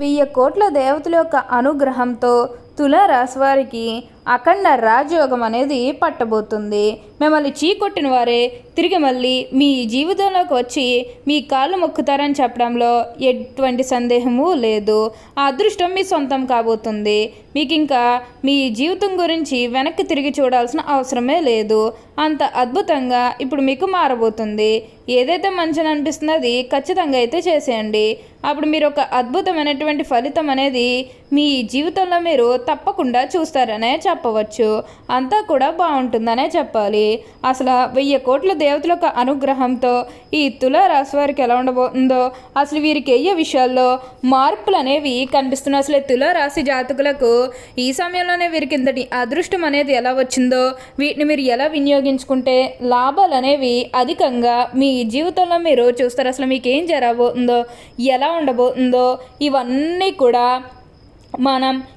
వెయ్యి కోట్ల దేవతల యొక్క అనుగ్రహంతో తులారాశి వారికి అఖండ రాజయోగం అనేది పట్టబోతుంది. మిమ్మల్ని చీకొట్టిన వారే తిరిగి మళ్ళీ మీ జీవితంలోకి వచ్చి మీ కాళ్ళు మొక్కుతారని చెప్పడంలో ఎటువంటి సందేహము లేదు. ఆ అదృష్టం మీ సొంతం కాబోతుంది. మీకు ఇంకా మీ జీవితం గురించి వెనక్కి తిరిగి చూడాల్సిన అవసరమే లేదు. అంత అద్భుతంగా ఇప్పుడు మీకు మారబోతుంది. ఏదైతే మంచిని అనిపిస్తుందో అది ఖచ్చితంగా అయితే చేసేయండి. అప్పుడు మీరు ఒక అద్భుతమైనటువంటి ఫలితం అనేది మీ జీవితంలో మీరు తప్పకుండా చూస్తారనే చెప్పవచ్చు. అంతా కూడా బాగుంటుందనే చెప్పాలి. అసలు వెయ్యి కోట్ల దేవతల యొక్క అనుగ్రహంతో ఈ తుల రాశి వారికి ఎలా ఉండబోతుందో అసలు వీరికి అయ్యే విషయాల్లో మార్పులు అనేవి కనిపిస్తున్నాయి? అసలు తుల రాశి జాతకులకు ఈ సమయంలోనే వీరికి ఇంతటి అదృష్టం అనేది ఎలా వచ్చిందో వీటిని మీరు ఎలా వినియోగించుకుంటే లాభాలు అనేవి అధికంగా మీ జీవితంలో మీరు చూస్తారు. అసలు మీకు ఏం జరగబోతుందో ఎలా ఉండబోతుందో ఇవన్నీ కూడా మనం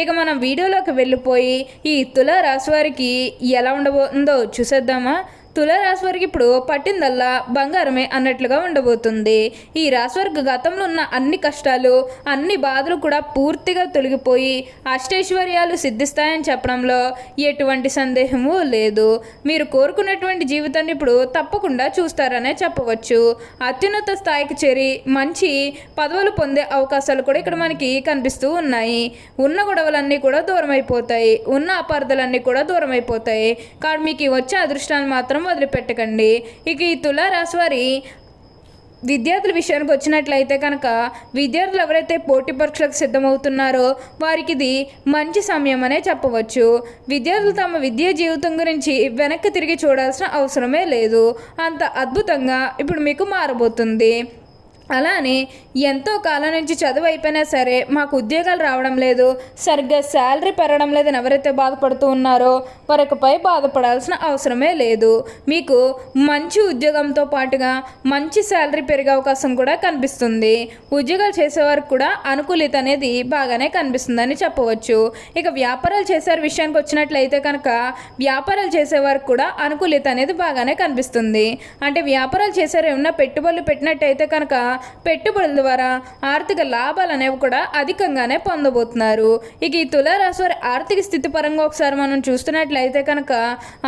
ఇక మనం వీడియోలోకి వెళ్ళిపోయి ఈ తుల రాశి వారికి ఎలా ఉండబోతుందో చూసేద్దామా? తులారాశి వారికి ఇప్పుడు పట్టిందల్లా బంగారమే అన్నట్లుగా ఉండబోతుంది. ఈ రాశి వారికి గతంలో ఉన్న అన్ని కష్టాలు అన్ని బాధలు కూడా పూర్తిగా తొలగిపోయి అష్టైశ్వర్యాలు సిద్ధిస్తాయని చెప్పడంలో ఎటువంటి సందేహము లేదు. మీరు కోరుకున్నటువంటి జీవితాన్ని ఇప్పుడు తప్పకుండా చూస్తారనే చెప్పవచ్చు. అత్యున్నత స్థాయికి చేరి మంచి పదవులు పొందే అవకాశాలు కూడా ఇక్కడ మనకి కనిపిస్తూ ఉన్నాయి. ఉన్న గొడవలన్నీ కూడా దూరమైపోతాయి. ఉన్న అపార్థలన్నీ కూడా దూరమైపోతాయి. కానీ మీకు వచ్చే అదృష్టాన్ని మాత్రం వదిలిపెట్టకండి ఇక ఈ తులారాశి వారి విద్యార్థుల విషయానికి వచ్చినట్లయితే కనుక విద్యార్థులు ఎవరైతే పోటీ పరీక్షలకు సిద్ధమవుతున్నారో వారికి ఇది మంచి సమయం అనే చెప్పవచ్చు. విద్యార్థులు తమ విద్యా జీవితం గురించి వెనక్కి తిరిగి చూడాల్సిన అవసరమే లేదు. అంత అద్భుతంగా ఇప్పుడు మీకు మారబోతుంది. అలానే ఎంతో కాలం నుంచి చదువు అయిపోయినా సరే మాకు ఉద్యోగాలు రావడం లేదు సరిగ్గా శాలరీ పెరగడం లేదని ఎవరైతే బాధపడుతూ ఉన్నారో వారికిపై బాధపడాల్సిన అవసరమే లేదు. మీకు మంచి ఉద్యోగంతో పాటుగా మంచి శాలరీ పెరిగే అవకాశం కూడా కనిపిస్తుంది. ఉద్యోగాలు చేసేవారు కూడా అనుకూలిత అనేది బాగానే కనిపిస్తుందని చెప్పవచ్చు. ఇక వ్యాపారాలు చేసే విషయానికి వచ్చినట్లయితే కనుక వ్యాపారాలు చేసేవారు కూడా అనుకూలిత అనేది బాగానే కనిపిస్తుంది. అంటే వ్యాపారాలు చేసేవారు ఏమన్నా పెట్టుబడులు పెట్టినట్టయితే కనుక పెట్టుబడుల ద్వారా ఆర్థిక లాభాలు అనేవి కూడా అధికంగానే పొందబోతున్నారు. ఇక ఈ తులారాశి వారి ఆర్థిక స్థితి పరంగా ఒకసారి మనం చూస్తున్నట్లయితే కనుక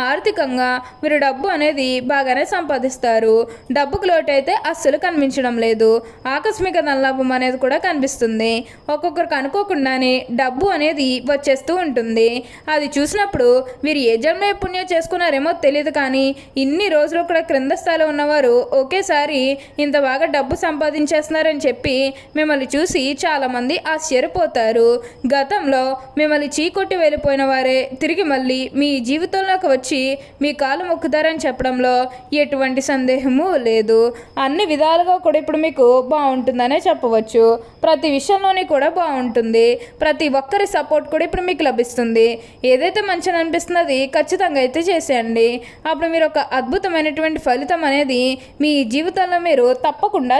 ఆర్థికంగా మీరు డబ్బు అనేది బాగానే సంపాదిస్తారు. డబ్బుకు లోటు అయితే అస్సలు కనిపించడం లేదు. ఆకస్మిక ధనలాభం అనేది కూడా కనిపిస్తుంది. ఒక్కొక్కరికి అనుకోకుండానే డబ్బు అనేది వచ్చేస్తూ ఉంటుంది. అది చూసినప్పుడు వీరు ఏ జన్మ పుణ్యం చేసుకున్నారేమో తెలియదు కానీ ఇన్ని రోజులు కూడా క్రింద స్థాయిలో ఉన్నవారు ఒకేసారి ఇంత బాగా డబ్బు సంపాదించేస్తున్నారని చెప్పి మిమ్మల్ని చూసి చాలామంది ఆశ్చర్యపోతారు. గతంలో మిమ్మల్ని చీకొట్టి వెళ్ళిపోయిన వారే తిరిగి మళ్ళీ మీ జీవితంలోకి వచ్చి మీ కాలు మొక్కుతారని చెప్పడంలో ఎటువంటి సందేహము లేదు. అన్ని విధాలుగా కూడా ఇప్పుడు మీకు బాగుంటుందనే చెప్పవచ్చు. ప్రతి విషయంలోని కూడా బాగుంటుంది. ప్రతి ఒక్కరి సపోర్ట్ కూడా ఇప్పుడు మీకు లభిస్తుంది. ఏదైతే మంచిగా అనిపిస్తున్నది ఖచ్చితంగా అయితే చేసేయండి. అప్పుడు మీరు ఒక అద్భుతమైనటువంటి ఫలితం అనేది మీ జీవితంలో మీరు తప్పకుండా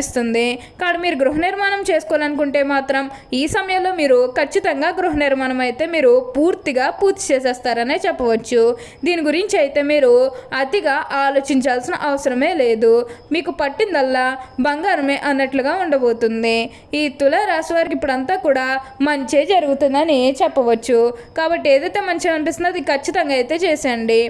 కానీ మీరు గృహ నిర్మాణం చేసుకోవాలనుకుంటే మాత్రం ఈ సమయంలో మీరు ఖచ్చితంగా గృహ నిర్మాణం అయితే మీరు పూర్తిగా పూర్తి చేసేస్తారనే చెప్పవచ్చు. దీని గురించి అయితే మీరు అతిగా ఆలోచించాల్సిన అవసరమే లేదు. మీకు పట్టిందల్లా బంగారమే అన్నట్లుగా ఉండబోతుంది. ఈ తుల రాశి వారికి ఇప్పుడంతా కూడా మంచే జరుగుతుందని చెప్పవచ్చు. కాబట్టి ఏదైతే మంచిగా అనిపిస్తుందో అది ఖచ్చితంగా అయితే చేసేయండి.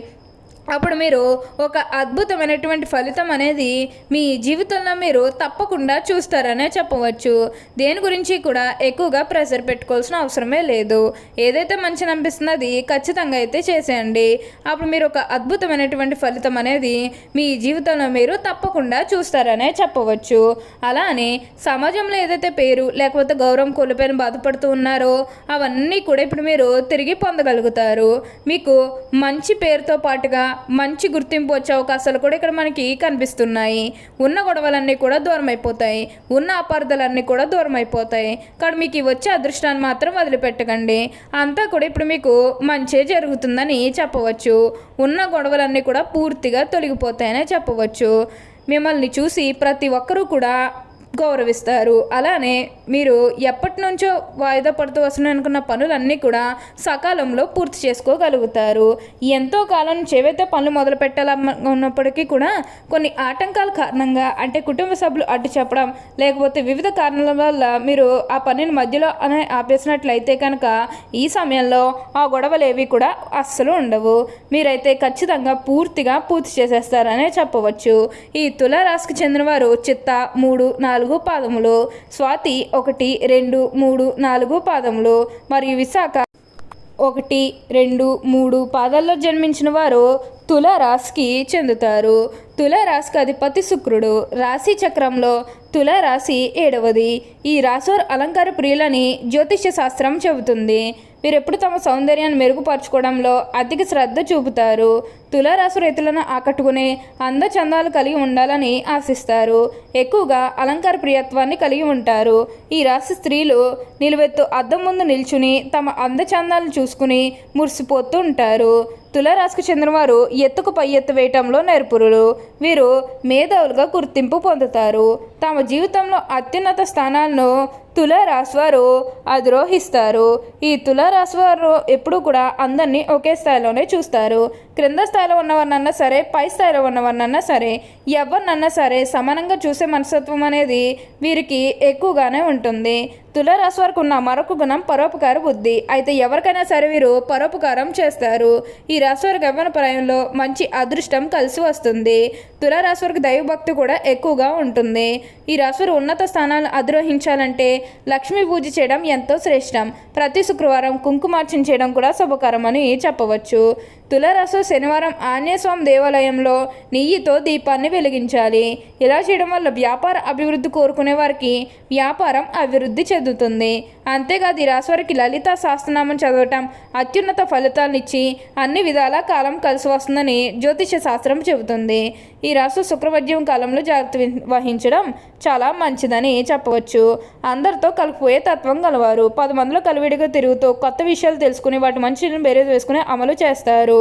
అప్పుడు మీరు ఒక అద్భుతమైనటువంటి ఫలితం అనేది మీ జీవితంలో మీరు తప్పకుండా చూస్తారనే చెప్పవచ్చు. దేని గురించి కూడా ఎక్కువగా ప్రెషర్ పెట్టుకోవాల్సిన అవసరమే లేదు. ఏదైతే మంచిని అనిపిస్తుందో అది ఖచ్చితంగా అయితే చేసేయండి. అప్పుడు మీరు ఒక అద్భుతమైనటువంటి ఫలితం అనేది మీ జీవితంలో మీరు తప్పకుండా చూస్తారనే చెప్పవచ్చు. అలానే సమాజంలో ఏదైతే పేరు లేకపోతే గౌరవం కోల్పోయిన బాధపడుతూ ఉన్నారో అవన్నీ కూడా ఇప్పుడు మీరు తిరిగి పొందగలుగుతారు. మీకు మంచి పేరుతో పాటుగా మంచి గుర్తింపు వచ్చే అవకాశాలు కూడా ఇక్కడ మనకి కనిపిస్తున్నాయి. ఉన్న గొడవలన్నీ కూడా దూరం అయిపోతాయి ఉన్న అపార్థాలన్నీ కూడా దూరం అయిపోతాయి కానీ మీకు వచ్చే అదృష్టాన్ని మాత్రం వదిలిపెట్టకండి. అంతా కూడా ఇప్పుడు మీకు మంచే జరుగుతుందని చెప్పవచ్చు. ఉన్న గొడవలన్నీ కూడా పూర్తిగా తొలగిపోతాయనే చెప్పవచ్చు. మిమ్మల్ని చూసి ప్రతి ఒక్కరూ కూడా గౌరవిస్తారు. అలానే మీరు ఎప్పటి నుంచో వాయిదా పడుతూ వస్తున్నాయి అనుకున్న పనులన్నీ కూడా సకాలంలో పూర్తి చేసుకోగలుగుతారు. ఎంతో కాలం చేవైతే పనులు మొదలు పెట్టాలన్నప్పటికీ కూడా కొన్ని ఆటంకాల కారణంగా అంటే కుటుంబ సభ్యులు అడ్డు చెప్పడం లేకపోతే వివిధ కారణాల వల్ల మీరు ఆ పనిని మధ్యలో అనే ఆపేసినట్లయితే కనుక ఈ సమయంలో ఆ గొడవలు ఏవి కూడా అస్సలు ఉండవు. మీరైతే ఖచ్చితంగా పూర్తిగా పూర్తి చేసేస్తారనే చెప్పవచ్చు. ఈ తులారాశికి చెందిన వారు చిత్త మూడు నాలుగు నాలుగు పాదములు స్వాతి ఒకటి రెండు మూడు నాలుగు పాదములు మరియు విశాఖ ఒకటి రెండు మూడు పాదాల్లో జన్మించిన వారు తుల రాశికి చెందుతారు. తులరాశికి అధిపతి శుక్రుడు. రాశి చక్రంలో తులారాశి ఏడవది. ఈ రాశోర్ అలంకార ప్రియులని జ్యోతిష్య శాస్త్రం చెబుతుంది. వీరెప్పుడు తమ సౌందర్యాన్ని మెరుగుపరచుకోవడంలో అధిక శ్రద్ధ చూపుతారు. తులారాశి రైతులను ఆకట్టుకునే అందచందాలు కలిగి ఉండాలని ఆశిస్తారు. ఎక్కువగా అలంకార ప్రియత్వాన్ని కలిగి ఉంటారు. ఈ రాశి స్త్రీలు నిలువెత్తు అద్దం ముందు నిల్చుని తమ అందచందాలను చూసుకుని మురిసిపోతూ ఉంటారు. తులారాశికి చెందినవారు ఎత్తుకు పై ఎత్తు వేయటంలో నేర్పురులు. వీరు మేధావులుగా గుర్తింపు పొందుతారు. తమ జీవితంలో అత్యున్నత స్థానాలను తులారాశి వారు అధిరోహిస్తారు. ఈ తులారాశి వారు ఎప్పుడూ కూడా అందరినీ ఒకే స్థాయిలోనే చూస్తారు. క్రింద స్థాయిలో ఉన్నవారినన్నా సరే పై స్థాయిలో ఉన్నవారినన్నా సరే ఎవరినన్నా సరే సమానంగా చూసే మనస్తత్వం అనేది వీరికి ఎక్కువగానే ఉంటుంది. తులారాశి వారికి ఉన్న మరొక గుణం పరోపకార బుద్ధి. అయితే ఎవరికైనా సరే వీరు పరోపకారం చేస్తారు. ఈ రాశి వారికి యవ్వన ప్రాయంలో మంచి అదృష్టం కలిసి వస్తుంది. తులారాశి వారికి దైవభక్తి కూడా ఎక్కువగా ఉంటుంది. ఈ రాశి ఉన్నత స్థానాలు అధిరోహించాలంటే లక్ష్మీ పూజ చేయడం ఎంతో శ్రేష్టం. ప్రతి శుక్రవారం కుంకుమార్చన చేయడం కూడా శుభకరం అని చెప్పవచ్చు. తులారాశి శనివారం ఆంజనేయస్వామి దేవాలయంలో నెయ్యితో దీపాన్ని వెలిగించాలి. ఇలా చేయడం వల్ల వ్యాపార అభివృద్ధి కోరుకునే వారికి వ్యాపారం అభివృద్ధి చెందుతుంది. అంతేకాదు ఈ రాశి వారికి లలిత శాస్త్రనామం చదవటం అత్యున్నత ఫలితాలనిచ్చి అన్ని విధాల కాలం కలిసి వస్తుందని జ్యోతిష శాస్త్రం చెబుతుంది. ఈ రాశి శుక్రవద్యం కాలంలో జాగ్రత్త వహించడం చాలా మంచిదని చెప్పవచ్చు. అందరితో కలిపిపోయే తత్వం గలవారు. పది మందిలో కలివిడిగా తిరుగుతూ కొత్త విషయాలు తెలుసుకుని వాటి మంచిని బేరేజ్ వేసుకుని అమలు చేస్తారు.